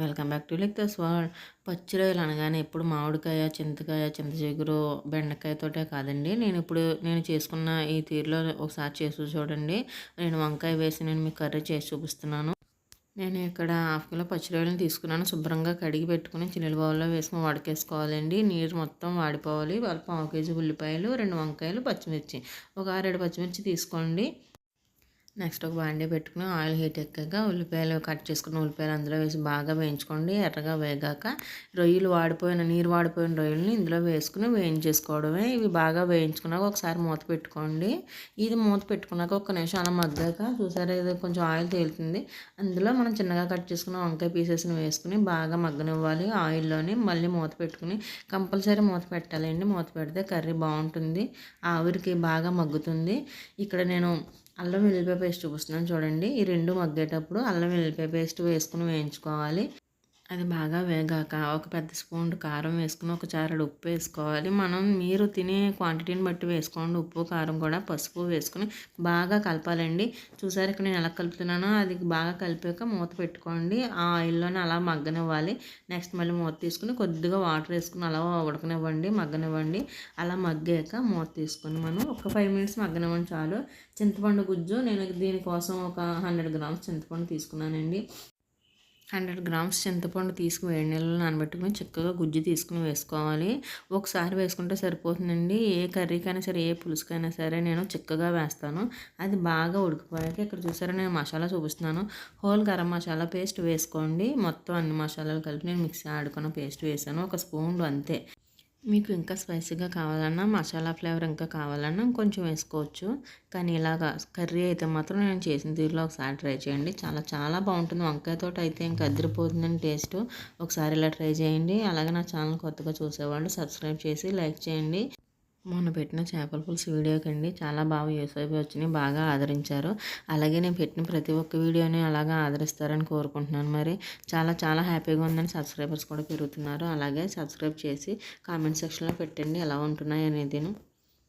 Welcome back to like the స్వాల్ పచ్చిరొయ్యలు అనగానే ఎప్పుడు మామిడికాయ చింతకాయ చింత చిగురు బెండకాయతోటే కాదండి. నేను ఇప్పుడు నేను చేసుకున్న ఈ తీరులో ఒకసారి చేసి చూడండి. నేను వంకాయ వేసి నేను మీకు కర్రీ చేసి చూపిస్తున్నాను. నేను ఇక్కడ హాఫ్ కిలో పచ్చిరొయ్యలను తీసుకున్నాను. శుభ్రంగా కడిగి పెట్టుకుని చిల్లుల బౌల్లో వేసుకుని వడకేసుకోవాలండి. నీరు మొత్తం వాడిపోవాలి. వాళ్ళు పావు కేజీ ఉల్లిపాయలు రెండు వంకాయలు పచ్చిమిర్చి. ఒక ఆరేడు పచ్చిమిర్చి తీసుకోండి. నెక్స్ట్ ఒక బాండీ పెట్టుకుని ఆయిల్ హీట్ ఎక్కాక ఉల్లిపాయలు కట్ చేసుకున్న ఉల్లిపాయలు అందులో వేసి బాగా వేయించుకోండి. ఎర్రగా వేగాక రొయ్యలు వాడిపోయిన నీరు వాడిపోయిన రొయ్యలని ఇందులో వేసుకుని వేయించేసుకోవడమే. ఇవి బాగా వేయించుకున్నాక ఒకసారి మూత పెట్టుకోండి. ఇది మూత పెట్టుకున్నాక ఒక నిమిషం అలా మగ్గాక చూసారా ఇది కొంచెం ఆయిల్ తేలుతుంది. అందులో మనం చిన్నగా కట్ చేసుకున్న వంకాయ పీసెస్ని వేసుకుని బాగా మగ్గనివ్వాలి ఆయిల్లోని. మళ్ళీ మూత పెట్టుకుని కంపల్సరీ మూత పెట్టాలండి. మూత పెడితే కర్రీ బాగుంటుంది. ఆవిరికి బాగా మగ్గుతుంది. ఇక్కడ నేను అల్లం వెల్లిపాయ పేస్ట్ చూపిస్తున్నాను చూడండి. ఈ రెండు మగ్గేటప్పుడు అల్లం వెల్లిపాయ పేస్ట్ వేసుకుని వేయించుకోవాలి. అది బాగా వేగాక ఒక పెద్ద స్పూన్ కారం వేసుకుని ఒక చారడు ఉప్పు వేసుకోవాలి. మనం మీరు తినే క్వాంటిటీని బట్టి వేసుకోండి. ఉప్పు కారం కూడా పసుపు వేసుకుని బాగా కలపాలండి. చూసారు ఇక్కడ నేను ఎలా కలుపుతున్నానో? అది బాగా కలిపాక మూత పెట్టుకోండి. ఆ ఆయిల్లోనే అలా మగ్గనివ్వాలి. నెక్స్ట్ మళ్ళీ మూత తీసుకుని కొద్దిగా వాటర్ వేసుకుని అలా ఉడకనివ్వండి. మగ్గనివ్వండి. అలా మగ్గాక మూత తీసుకొని మనం ఒక ఫైవ్ మినిట్స్ మగ్గనివ్వండి చాలు. చింతపండు గుజ్జు నేను దీనికోసం ఒక హండ్రెడ్ గ్రామ్స్ చింతపండు తీసుకున్నానండి. హండ్రెడ్ గ్రామ్స్ చింతపండు తీసుకుని వేడి నీళ్ళలో నానబెట్టుకుని చక్కగా గుజ్జు తీసుకుని వేసుకోవాలి. ఒకసారి వేసుకుంటే సరిపోతుందండి. ఏ కర్రీకైనా సరే ఏ పులుసుకైనా సరే నేను చిక్కగా వేస్తాను. అది బాగా ఉడికిపోయాక ఇక్కడ చూసారా నేను మసాలా చూపిస్తున్నాను. హోల్ గరం మసాలా పేస్ట్ వేసుకోండి. మొత్తం అన్ని మసాలాలు కలిపి నేను మిక్సీ ఆడుకున్న పేస్ట్ వేసాను. ఒక స్పూన్ అంతే. మీకు ఇంకా స్పైసీగా కావాలన్నా మసాలా ఫ్లేవర్ ఇంకా కావాలన్నా కొంచెం వేసుకోవచ్చు. కానీ ఇలాగా కర్రీ అయితే మాత్రం నేను చేసిన తీరులో ఒకసారి ట్రై చేయండి. చాలా చాలా బాగుంటుంది. వంకాయతో అయితే ఇంకా అదిరిపోతుందని టేస్ట్. ఒకసారి ఇలా ట్రై చేయండి. అలాగే నా ఛానల్ కొత్తగా చూసేవాళ్ళు సబ్స్క్రైబ్ చేసి లైక్ చేయండి. మొన్న పెట్టిన చేపల పులుసు వీడియోకి అండి చాలా బాగా యూస్ అయిపోయి వచ్చినాయి బాగా ఆదరించారు. అలాగే నేను పెట్టిన ప్రతి ఒక్క వీడియోని అలాగా ఆదరిస్తారని కోరుకుంటున్నాను మరి. చాలా చాలా హ్యాపీగా ఉందని సబ్స్క్రైబర్స్ కూడా పెరుగుతున్నారు. అలాగే సబ్స్క్రైబ్ చేసి కామెంట్ సెక్షన్లో పెట్టండి ఎలా ఉంటున్నాయి అనేది.